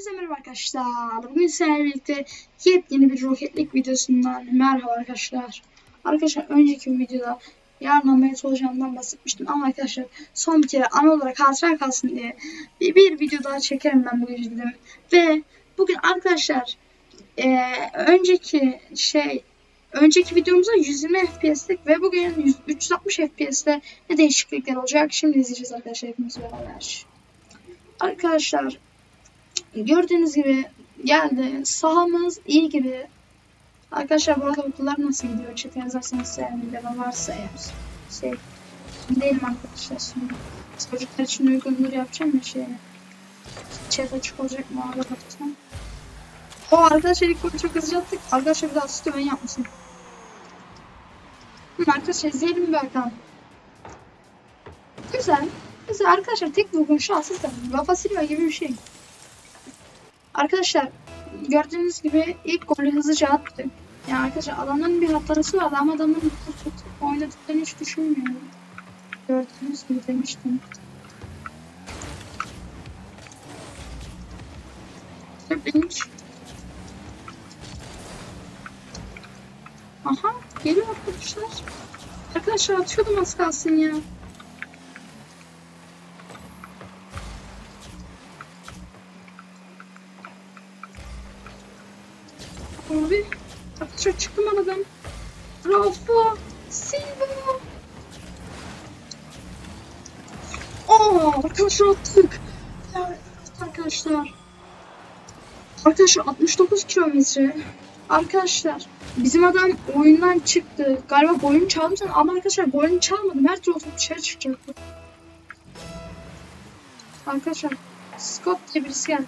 Hepinize merhaba arkadaşlar. Bugün sizlerle birlikte yepyeni bir roketlik videosundan merhaba arkadaşlar. Arkadaşlar önceki videoda yarın ameliyat olacağımdan bahsetmiştim ama arkadaşlar son bir kere ana olarak hatıra kalsın diye bir, bir video daha çekerim ben bu gece dedim. Ve bugün arkadaşlar eee, önceki şey önceki videomuzda 120 FPS'lik ve bugün 100 360 FPS'te ne değişiklikler olacak şimdi izleyeceğiz arkadaşlar hepimiz beraber. Arkadaşlar gördüğünüz gibi geldi. Sahamız iyi gibi. Arkadaşlar bu arada okullar nasıl gidiyor? Chat'e yazarsanız sevinirim. Ben varsa eğer. Şey, değilim arkadaşlar şimdi. Çocuklar için uygundur yapacağım ya şey. Chat açık olacak mı? Arada bakacağım. O arkadaşlar ilk golü çok hızlı. Arkadaşlar bir daha asistı ben yapmışım. Hı, arkadaşlar izleyelim bakalım. Güzel. Güzel arkadaşlar tek vurgun asist yaptım. Rafa Silva gibi bir şey. Arkadaşlar gördüğünüz gibi ilk golü hızlıca attık. Yani arkadaşlar adamların bir hatası vardı ama adamların çok oynadıklarını hiç düşünmüyorum. Gördüğünüz gibi demiştim. Linç. Aha geliyor arkadaşlar. Arkadaşlar atıyordum az kalsın ya. Çıktım aradan. Rafa. Silva. Aa, arkadaşlar attık. Arkadaşlar. Arkadaşlar 69 kilometre. Arkadaşlar bizim adam oyundan çıktı. Galiba golünü çalmışsın ama arkadaşlar golünü çalmadım. Her türlü dışarı çıkacaktı. Arkadaşlar Scott diye birisi geldi.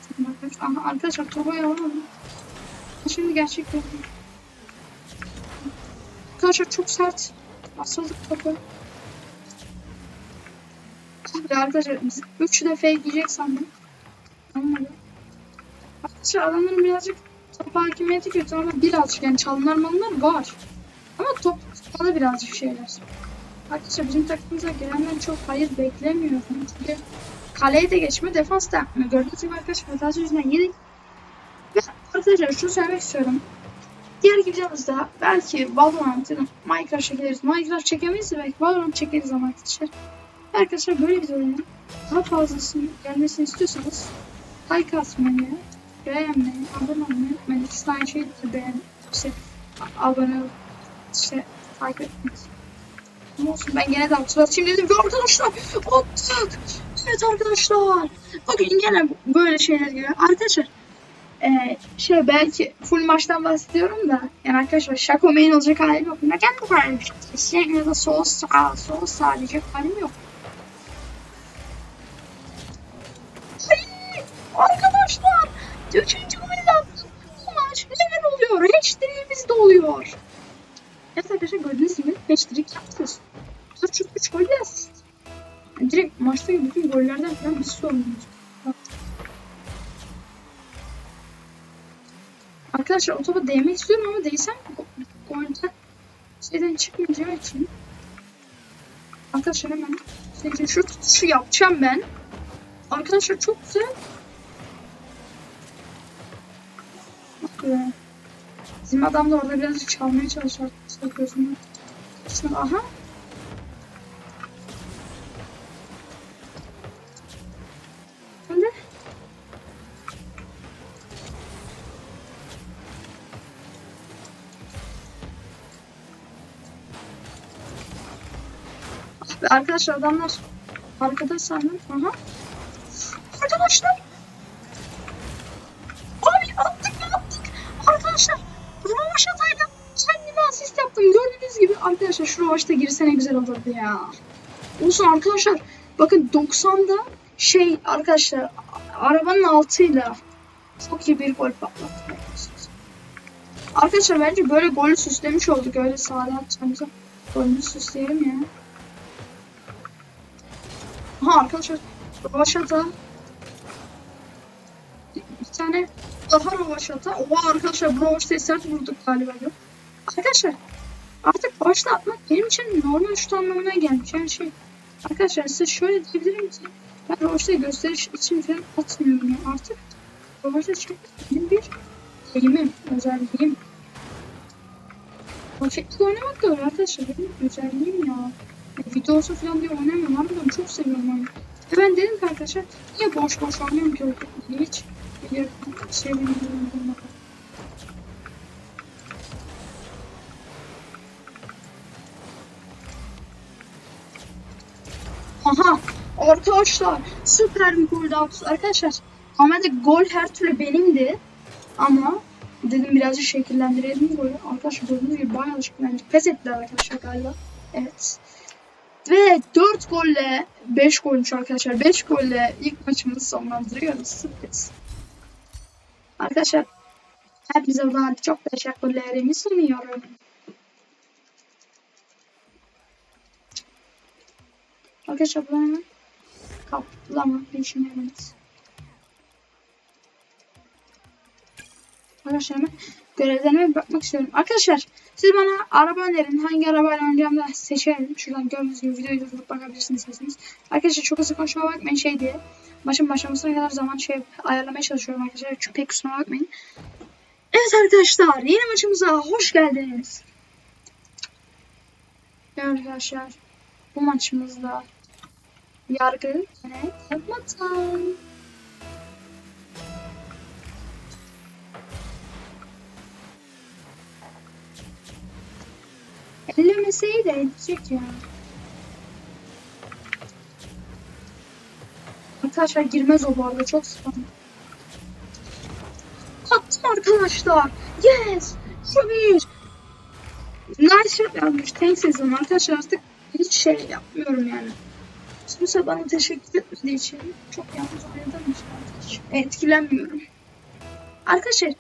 Aha, arkadaşlar topu alamadım. Şimdi gerçekten. Arkadaşlar çok sert. Asıldık topu. Abi arkadaşlar biz 3 defa giyecek sandım. Olmadı. Arkadaşlar adamların birazcık top hakimiyeti kötü ama birazcık yani çalımlar malımlar var. Ama top da birazcık şeyler. Arkadaşlar bizim takımımıza gelenler çok hayır beklemiyorum. Çünkü kaleye de geçme defans da yapmıyor. Gördüğünüz gibi arkadaşlar hatası yüzünden yedik. Arkadaşlar şunu söylemek istiyorum. Diğer videomuzda belki Valorant ya da Minecraft çekeriz. Minecraft çekemeyiz de belki Valorant çekeriz ama arkadaşlar. Arkadaşlar böyle videoların daha fazlasını gelmesini istiyorsanız like atmayı, beğenmeyi, abone olmayı unutmayın. İkisi aynı şeyi de beğen, işte abone ol, işte takip etmeyi. Ama olsun ben gene de hatırlatayım dedim ve arkadaşlar attık. Evet arkadaşlar. Bugün gene böyle şeyler geliyor. Arkadaşlar ee, şey belki full maçtan bahsediyorum da yani arkadaşlar şako main olacak halim yok. Neden bu kadar şey ya da sol sağ sol sağ diyecek halim yok. Ay, arkadaşlar üçüncü attım. Bu maç neler oluyor? Hatch'lerimiz de oluyor. Evet arkadaşlar gördüğünüz gibi hatch'lik yaptık. 4 şut 3 gol bir asist. Yani direkt maçtaki bütün gollerden falan bir sorumluyuz. Arkadaşlar o topa değmek istiyorum ama değsem golden şeyden çıkmayacağı için Arkadaşlar hemen şey, şu tutuşu yapacağım ben. Arkadaşlar çok güzel. Bizim adam da orada birazcık çalmaya çalışıyor. gözümden. Şimdi aha. Arkadaşlar adamlar arkada sandım. Aha. Arkadaşlar. Abi attık ya attık. Arkadaşlar. Rovaşatayla kendime asist yaptım. Gördüğünüz gibi arkadaşlar şu rovaşta girse ne güzel olurdu ya. Olsun arkadaşlar. Bakın 90'da şey arkadaşlar arabanın altıyla çok iyi bir gol patlattı. Arkadaşlar bence böyle golü süslemiş olduk. Öyle sağda atacağımıza golünü süsleyelim ya. Arkadaşlar Rovaşata bir tane daha Rovaşata Oha arkadaşlar bu Rovaşata'yı sert vurduk galiba. Arkadaşlar artık başta atmak benim için normal şut anlamına gelmiş. Yani şey arkadaşlar size şöyle diyebilirim ki ben Rovaşata'yı gösteriş için falan atmıyorum ya artık. Savaşta çıkmak benim bir şeyimim, özelliğim. Gerçekten oynamak da öyle arkadaşlar. Benim özelliğim ya. Video olsun falan diye oynamıyorum. Harbiden çok seviyorum onu. Ve ben dedim ki arkadaşlar niye boş boş oynuyorum ki diye hiç bir şey bilmiyorum. Aha arkadaşlar süper bir gol daha. Arkadaşlar normalde gol her türlü benimdi. Ama dedim birazcık şekillendirelim golü. Arkadaşlar gördüğünüz gibi bayağı şekillendirdik. Pes ettiler arkadaşlar galiba. Evet. Ve 4 golle 5 golmüş arkadaşlar. 5 golle ilk maçımızı sonlandırıyoruz. Arkadaşlar hepinize buradan çok teşekkürlerimi sunuyorum. Arkadaşlar bu hemen kaplama işime yaramaz. Arkadaşlar hemen görevlerime bakmak istiyorum. Arkadaşlar siz bana araba önerin. Hangi arabayla oynayacağımı da seçerim. Şuradan gördüğünüz gibi videoyu durdurup bakabilirsiniz isterseniz. Arkadaşlar çok hızlı konuşmaya bakmayın şey diye. Maçın başlamasına kadar zaman şey ayarlamaya çalışıyorum arkadaşlar. Çünkü pek kusura bakmayın. Evet arkadaşlar yeni maçımıza hoş geldiniz. Evet arkadaşlar bu maçımızda yargı ve yapmadan. Ellemeseyi de edecek ya. Arkadaşlar girmez o bu arada çok spam. Attım arkadaşlar. Yes. Şu bir. Nice shot yazmış. Thanks yazın arkadaşlar artık hiç şey yapmıyorum yani. Kimse bana teşekkür etmediği için çok yalnız artık etkilenmiyorum. Arkadaşlar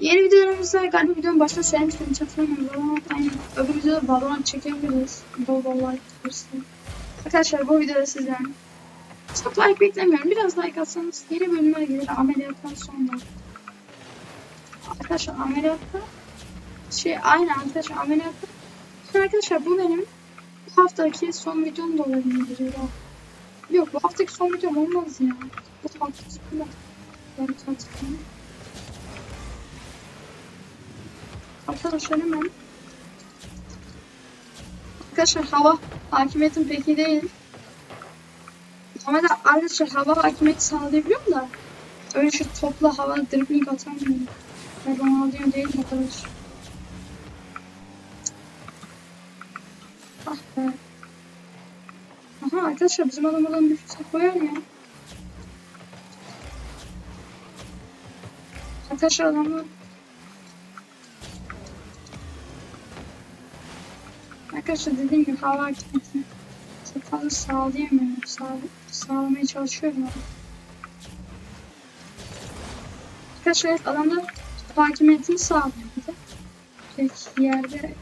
yeni videolarımızda galiba videonun başında söylemiştim hiç hatırlamıyorum. Valorant aynı. Öbür videoda Valorant çekebiliriz. Bol bol like atırsın. Arkadaşlar bu videoda sizden çok like beklemiyorum. Biraz like atsanız yeni bölümler gelir ameliyattan sonra. Arkadaşlar ameliyatta şey aynı arkadaşlar ameliyatta Şimdi arkadaşlar bu benim bu haftaki son videom da olabilir ya. Yok bu haftaki son videom olmaz ya. Bu haftaki son videom. Ben tatlıyorum. Arkadaşlar hemen Arkadaşlar hava hakimiyetim peki değil. Ama da arkadaşlar hava hakimiyeti sağlayabiliyorum da öyle şu topla hava dribbling atamıyorum. Ben Ronaldinho değil o kadar. Ah be. Aha arkadaşlar bizim adam oradan bir füze koyar ya. Arkadaşlar adamı Arkadaşlar dediğim gibi hava hakimiyetini çok fazla sağlayamıyorum. Sağ, sağlamaya çalışıyorum. Arkadaşlar evet, adamlar hakimiyetini sağlıyor bir de. Tek yerde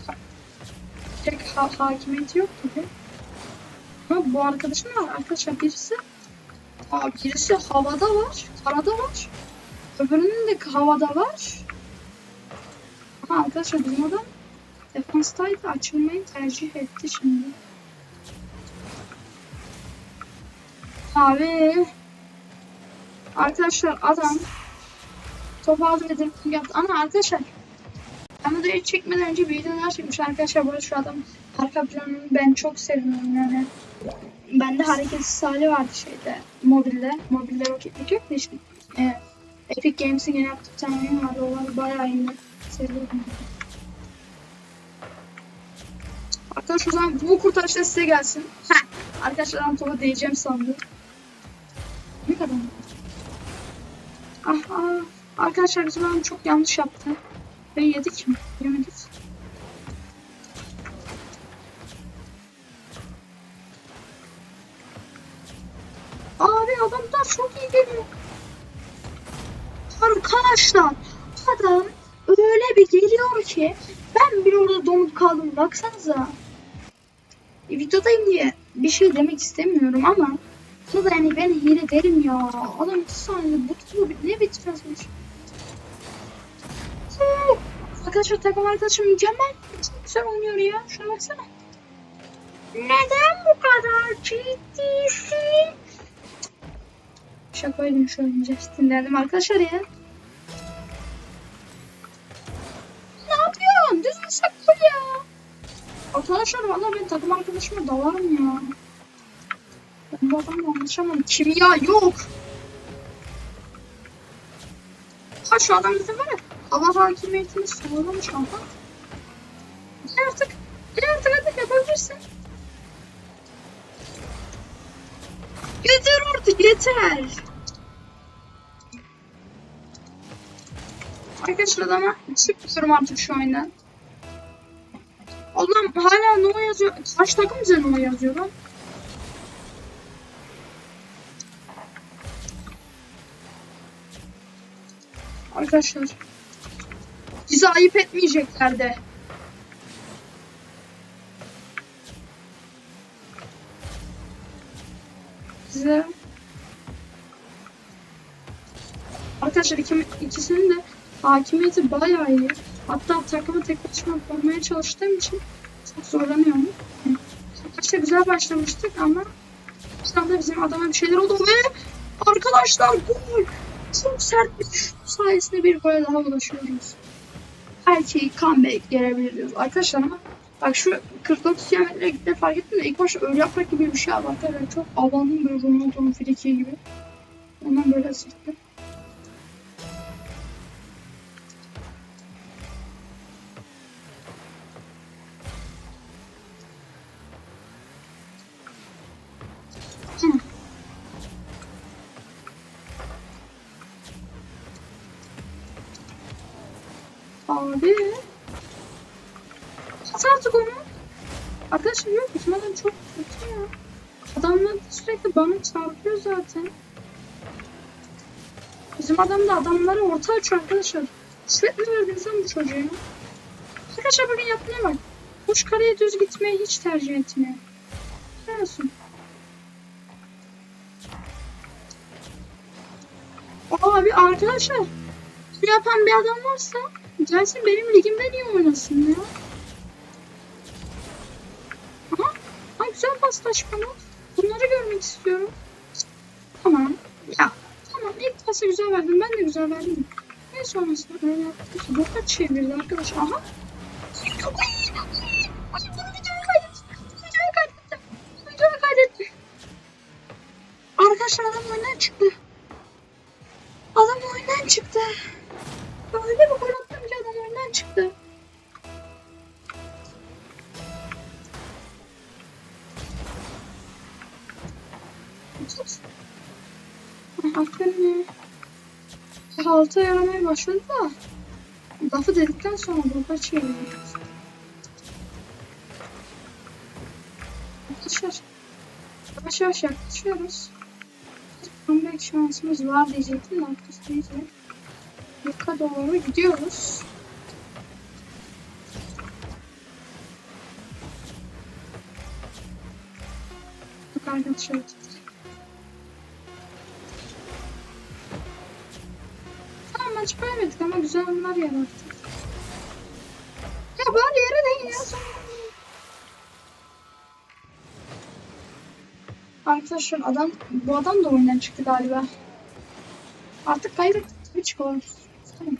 tek ha hakimiyeti yok gibi. Ama bu arkadaşın var arkadaşlar birisi Aa, birisi havada var, karada var. Öbürünün de havada var. Aha arkadaşlar bizim adam defanstaydı açılmayı tercih etti şimdi. Abi arkadaşlar adam top aldı ve yaptı. Ama arkadaşlar ben bu çekmeden önce bir video daha çekmiş arkadaşlar. Bu şu adam arka planını ben çok seviyorum yani. Bende hareketsiz hali vardı şeyde mobilde. Mobilde roketlik yok da işte. E, Epic Games'in yeni yaptığı bir tane oyun vardı. O var bayağı iyi. Seviyorum. Arkadaşlar o zaman bu kurtarış da size gelsin. Heh. Arkadaşlar ben topa değeceğim sandım. Ne kadar? Ah, ah. Arkadaşlar bizim adam çok yanlış yaptı. Ve yedik mi? Yemedik. Abi adamlar çok iyi geliyor. Arkadaşlar adam öyle bir geliyor ki ben bir orada donup kaldım baksanıza. E, videodayım diye bir şey demek istemiyorum ama bu da yani ben hile derim ya. Adam iki saniyede bu ne bitirmezmiş. Arkadaşlar takım arkadaşım mükemmel. Çok güzel oynuyor ya. Şuna baksana. Neden bu kadar ciddisin? Şakaydım şu an Justin derdim arkadaşlar ya. Arkadaşlar valla ben takım arkadaşıma dalarım ya. Ben bu adamla anlaşamam. Kimya yok. Ha şu adam bizim var ya. Hava hakimiyetini sağlamış ama. Gel artık. Gel artık hadi yapabilirsin. Yeter artık yeter. Arkadaşlar adama çıkmıyorum artık şu oyundan. Allah'ım hala no yazıyor. Kaç takım bize no yazıyor lan? Arkadaşlar. Bizi ayıp etmeyecekler de. Bize Arkadaşlar iki, ikisinin de hakimiyeti bayağı iyi. Hatta takımı tek başıma korumaya çalıştığım için çok zorlanıyorum. Başta güzel başlamıştık ama anda bizim adama bir şeyler oldu ve arkadaşlar gol! Çok sert bir şut sayesinde bir gole daha ulaşıyoruz. Belki comeback gelebiliriz arkadaşlar ama bak şu 49 kilometre gitti fark ettim de ilk başta öyle yaprak gibi bir şey var. Arkadaşlar çok abandım böyle Ronaldo'nun friki gibi. Ondan böyle sıktım. At artık onu. Arkadaşlar yok bizim adam çok kötü ya. Adamlar sürekli bana çarpıyor zaten. Bizim adam da adamları orta açıyor arkadaşlar. Sürekli lan bu çocuğu. ya. Arkadaşlar bugün yapmaya bak. Boş kareye düz gitmeyi hiç tercih etmiyor. Ne olsun. Abi arkadaşlar. Bunu yapan bir adam varsa gelsin benim ligimde niye oynasın ya? Paslaşmalar. Bunları görmek istiyorum. Tamam. Ya. Tamam ilk pası güzel verdim. Ben de güzel verdim. Ne sonrasında öyle yaptım. Boka çevirdi arkadaş. Aha. Arkadaşlar adam oyundan çıktı. Halta yaramaya başladı da. Lafı dedikten sonra boka çeviriyor. Arkadaşlar. Yavaş yavaş yaklaşıyoruz. Comeback şansımız var diyecektim de arkasındayız. Yuka doğru gidiyoruz. Bak arkadaşlar. Ama güzel anlar yarattık. Ya bari yere değil ya. Arkadaşlar adam bu adam da oyundan çıktı galiba. Artık kaybettik. Bir çıkıyoruz. Tamam.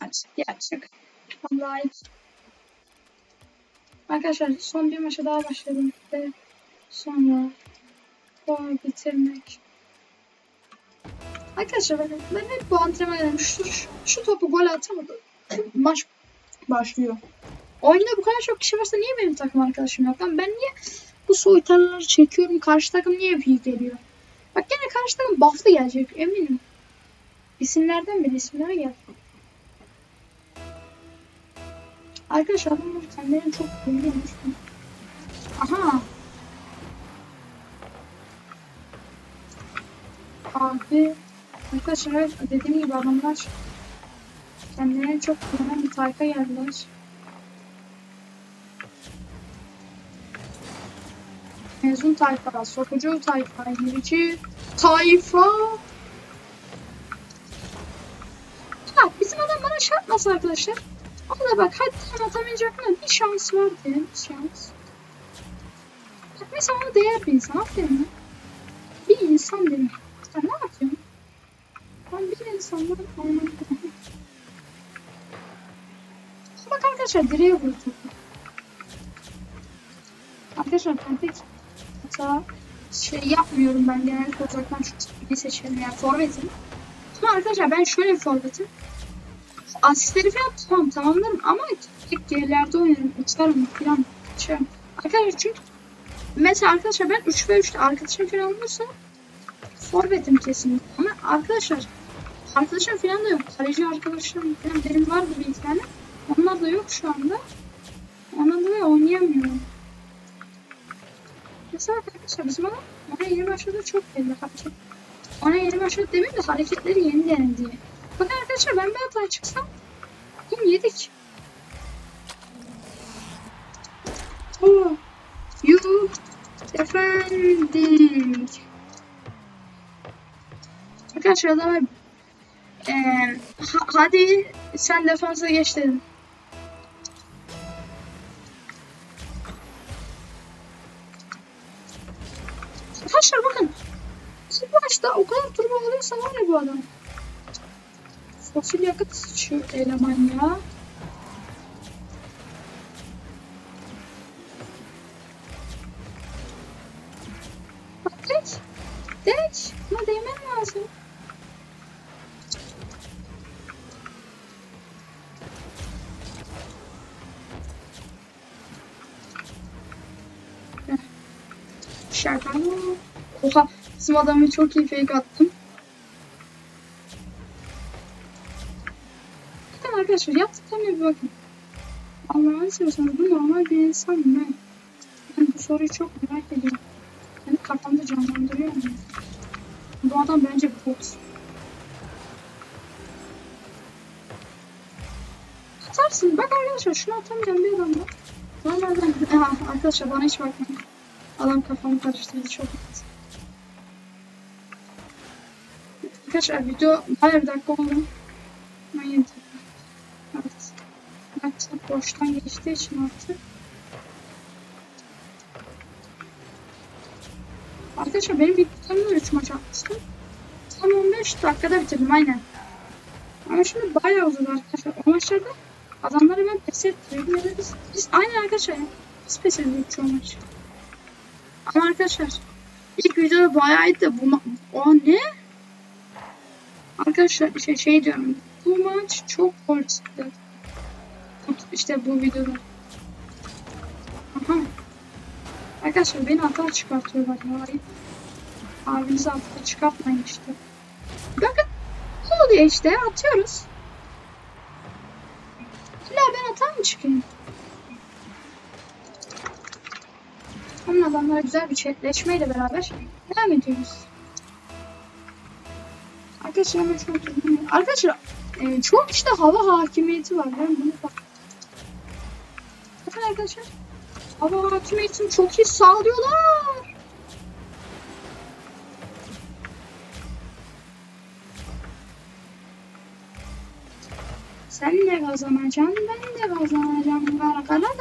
Artık gerçek. Arkadaşlar son bir maça daha başladım ve sonra gol bitirmek. Arkadaşlar bakın ben hep bu antrenman ederim. Şu, şu, şu topu gol atamadım. Maç başlıyor. Oyunda bu kadar çok kişi varsa niye benim takım arkadaşım yok lan? Ben niye bu soytarıları çekiyorum? Karşı takım niye büyük geliyor? Bak gene karşı takım buff'lı gelecek eminim. İsimlerden biri isimlere gel. Arkadaşlar adamlar kendilerini çok beğeniyormuş. Aha. Abi. Arkadaşlar dediğim gibi adamlar kendilerini çok beğenen bir tayfa geldiler. Mezun tayfa, sokucu tayfa, yürücü tayfa. Ya bizim adam bana şey yapmaz arkadaşlar. O da bak hadi tam atamayacak mı? Bir şans diyelim, bir şans. Bak mesela ona değer bir insan, aferin? Bir insan benim. Sen ne yapıyorsun? Ben bir insanla anladım. Bak arkadaşlar direğe vurdu topu. Arkadaşlar ben pek hata şey yapmıyorum ben genellikle uzaktan şut çekmeyi seçerim yani forvetim. Ama arkadaşlar ben şöyle bir forvetim. Asistleri falan tamam tamamlarım ama tek gerilerde oynarım. Uçarım falan. Uçarım. Arkadaşlar çünkü mesela arkadaşlar ben 3 ve 3'te arkadaşım falan olursa forvetim kesinlikle. Ama arkadaşlar arkadaşım falan da yok. Kaleci arkadaşlarım falan benim vardı bir tane. Onlar da yok şu anda. Ondan dolayı oynayamıyorum. Mesela arkadaşlar bizim adam ona yeni başladı çok belli hareket. Ona yeni başladı demeyeyim de hareketleri yeni denedi diye. Bakın arkadaşlar ben bir hata çıksam Bugün yedik. Oo. Yuh. Efendim. Arkadaşlar adama ha- hadi sen defansa geç dedim. Arkadaşlar bakın. Bu başta o kadar turbo alıyorsa var ya bu adam. Fosil yakıt şu eleman ya. Bak direkt. Direkt. Buna değmen lazım. Bizim adamı çok iyi fake attım. Bakın arkadaşlar yaptıklarına bir bakın. Allah'ını seversen bu normal bir insan mı? Ben bu soruyu çok merak ediyorum. Yani kafamda canlandırıyor mu? Bu adam bence bot. Atarsın. Bak arkadaşlar şunu atamayacağım bir adamda. Normalden... Aha, arkadaşlar bana hiç bakmayın. Adam kafamı karıştırdı çok net. Arkadaşlar video bayağı bir dakika oldu. Ben yedi. Evet. Artık boştan geçtiği için artık. Arkadaşlar benim bir tutamda 3 maç atmıştım. Tam 15 dakikada bitirdim aynen. Ama şimdi bayağı uzadı arkadaşlar. O maçlarda adamları ben pes ettirdim. Biz, biz aynen arkadaşlar. Biz pes edildik çoğu maç. Ama arkadaşlar ilk videoda bayağı iyiydi de bu O ne? Arkadaşlar şey, şey diyorum. Bu maç çok gol çıktı. İşte bu videoda. Aha. Arkadaşlar beni hata çıkartıyorlar ya. Abinizi hata çıkartmayın işte. Bakın ne oluyor işte atıyoruz. İlla ben hata mı çıkayım? Onun adamlara güzel bir chatleşmeyle beraber devam ediyoruz. Arkadaşlar şunu tutayım. Arkadaşlar e, çok işte hava hakimiyeti var. Ben bunu bak. Bakın arkadaşlar. Hava hakimiyetini çok iyi sağlıyorlar. Sen de kazanacaksın, ben de kazanacağım. Arkadaşlar.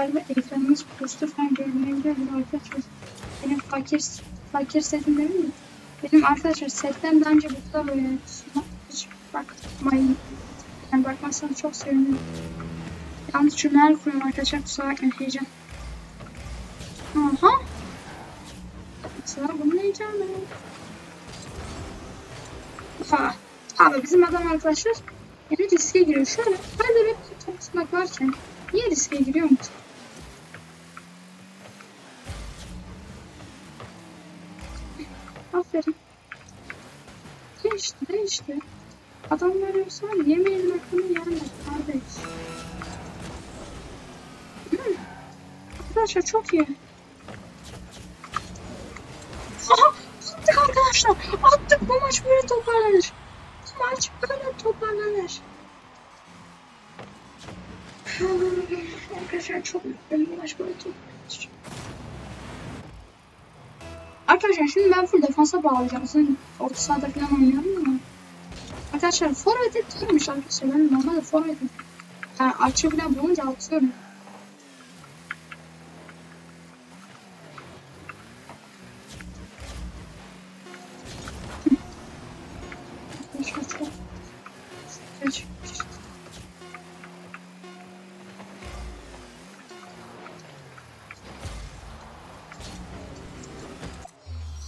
Galiba ekranımız poster falan görmeyebilir arkadaşlar. Benim fakir fakir setim değil mi? Benim arkadaşlar setten daha önce bu kadar böyle hiç bakmayın. Yani bakmazsanız çok sevinirim. Yalnız cümleler kuruyorum arkadaşlar kusura bakmayın heyecan. Aha. Mesela bunun heyecanı. Ha. Abi bizim adam arkadaşlar yani riske giriyor. Şöyle nerede bir top tutmak varken niye riske giriyor musun? Değişti. Adamlar yoksa yemeyelim aklını yerler kardeş. Hmm. Arkadaşlar çok iyi. Aha! Attık arkadaşlar. Attık. Bu maç böyle toparlanır. Bu maç böyle toparlanır. Arkadaşlar çok mutluyum. Bu maç böyle toparlanır. Arkadaşlar şimdi ben full defansa bağlayacağım. Sen orta sahada falan oynayalım mı? Arkadaşlar forvete tutmuş arkadaşlar. Ben normalde forvete yani açı bile bulunca atıyorum.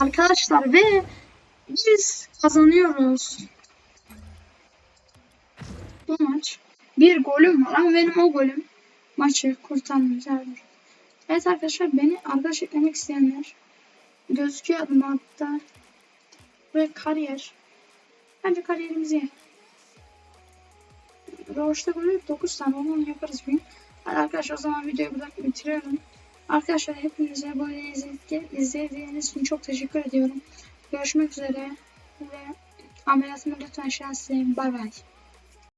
Arkadaşlar ve biz kazanıyoruz. Bu maç. Bir golüm var ama benim o golüm maçı kurtarmayacak. Evet arkadaşlar beni arkadaş eklemek isteyenler gözüküyor adım altta ve kariyer. Bence kariyerimizi Roş'ta böyle 9 tane onu yaparız bir gün. Hadi arkadaşlar o zaman videoyu burada bitiriyorum. Arkadaşlar hepinize izledi- izlediğiniz için çok teşekkür ediyorum. Görüşmek üzere ve ameliyatımı lütfen şanslayın. Bay bay.